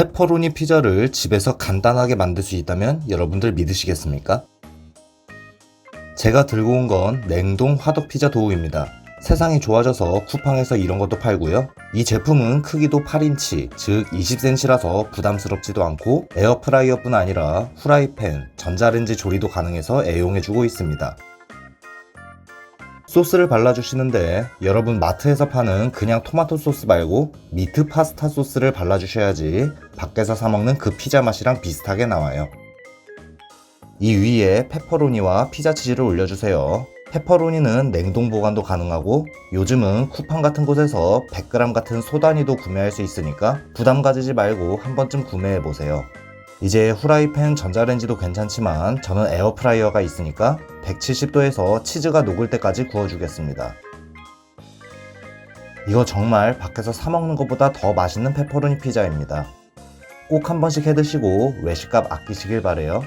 페퍼로니 피자를 집에서 간단하게 만들 수 있다면 여러분들 믿으시겠습니까? 제가 들고 온 건 냉동 화덕 피자 도우입니다. 세상이 좋아져서 쿠팡에서 이런 것도 팔고요. 이 제품은 크기도 8인치, 즉 20cm라서 부담스럽지도 않고 에어프라이어뿐 아니라 후라이팬, 전자레인지 조리도 가능해서 애용해주고 있습니다. 소스를 발라주시는데 여러분 마트에서 파는 그냥 토마토 소스 말고 미트 파스타 소스를 발라주셔야지 밖에서 사먹는 그 피자 맛이랑 비슷하게 나와요. 이 위에 페퍼로니와 피자 치즈를 올려주세요. 페퍼로니는 냉동 보관도 가능하고 요즘은 쿠팡 같은 곳에서 100g 같은 소단위도 구매할 수 있으니까 부담 가지지 말고 한 번쯤 구매해 보세요. 이제 후라이팬 전자레인지도 괜찮지만 저는 에어프라이어가 있으니까 170도에서 치즈가 녹을 때까지 구워주겠습니다. 이거 정말 밖에서 사 먹는 것보다 더 맛있는 페퍼로니 피자입니다. 꼭 한 번씩 해 드시고 외식값 아끼시길 바래요.